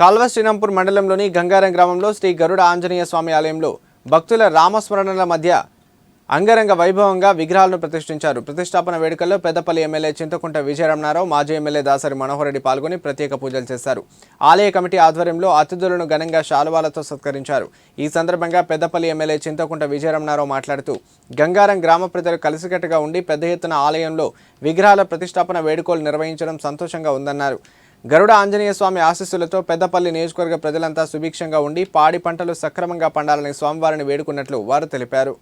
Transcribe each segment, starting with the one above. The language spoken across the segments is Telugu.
కాల్వ శ్రీరాంపూర్ మండలంలోని గంగారం గ్రామంలో శ్రీ గరుడ ఆంజనేయ స్వామి ఆలయంలో భక్తుల రామస్మరణల మధ్య అంగరంగ వైభవంగా విగ్రహాలను ప్రతిష్ఠించారు. ప్రతిష్టాపన వేడుకల్లో పెద్దపల్లి ఎమ్మెల్యే చింతకుంట విజయరమణారావు మాజీ ఎమ్మెల్యే దాసరి మనోహర్ రెడ్డి పాల్గొని ప్రత్యేక పూజలు చేశారు. ఆలయ కమిటీ ఆధ్వర్యంలో అతిథులను ఘనంగా శాలువాలతో సత్కరించారు. ఈ సందర్భంగా పెద్దపల్లి ఎమ్మెల్యే చింతకుంట విజయరమణారావు మాట్లాడుతూ గంగారం గ్రామ ప్రజలు కలిసికట్టుగా ఉండి పెద్ద ఎత్తున ఆలయంలో విగ్రహాల ప్రతిష్టాపన వేడుకలు నిర్వహించడం సంతోషంగా ఉందన్నారు. గరుడ ఆంజనేయ స్వామి ఆశీస్సులతో పెద్దపల్లి నియోజకవర్గ ప్రజలంతా సుభిక్షంగా ఉండి పాడి పంటలు సక్రమంగా పండాలని స్వామివారిని వేడుకున్నట్లు వారు తెలిపారు.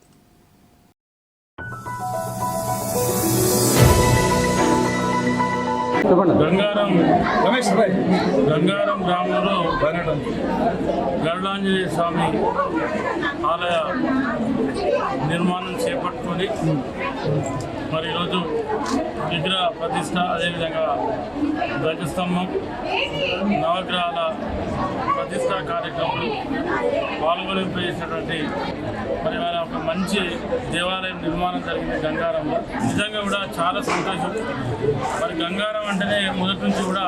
గంగారం రమేష్ గంగారం గ్రామంలో గరుడాంజనేయ స్వామి ఆలయ నిర్మాణం చేపట్టుకొని మరి ఈరోజు విగ్రహ ప్రతిష్ట అదేవిధంగా ధ్వజస్తంభం నవగ్రహాల ప్రతిష్టా కార్యక్రమంలో పాల్గొనిపోయేసినటువంటి మరి వారి ఒక మంచి దేవాలయం నిర్మాణం జరిగింది గంగారంలో నిజంగా కూడా చాలా సంతోషం. మరి గంగారం అంటేనే మొదటి నుంచి కూడా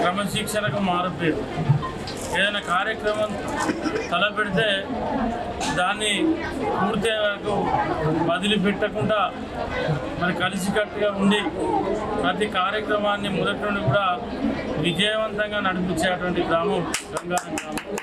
క్రమశిక్షణకు మారిపోయాడు ఏదైనా కార్యక్రమం తలపెడితే దాన్ని పూర్తి వదిలిపెట్టకుండా మరి కలిసికట్టుగా ఉండి ప్రతి కార్యక్రమాన్ని మొదటి నుండి కూడా విజయవంతంగా నడిపించేటువంటి గ్రామం గంగారం గ్రామం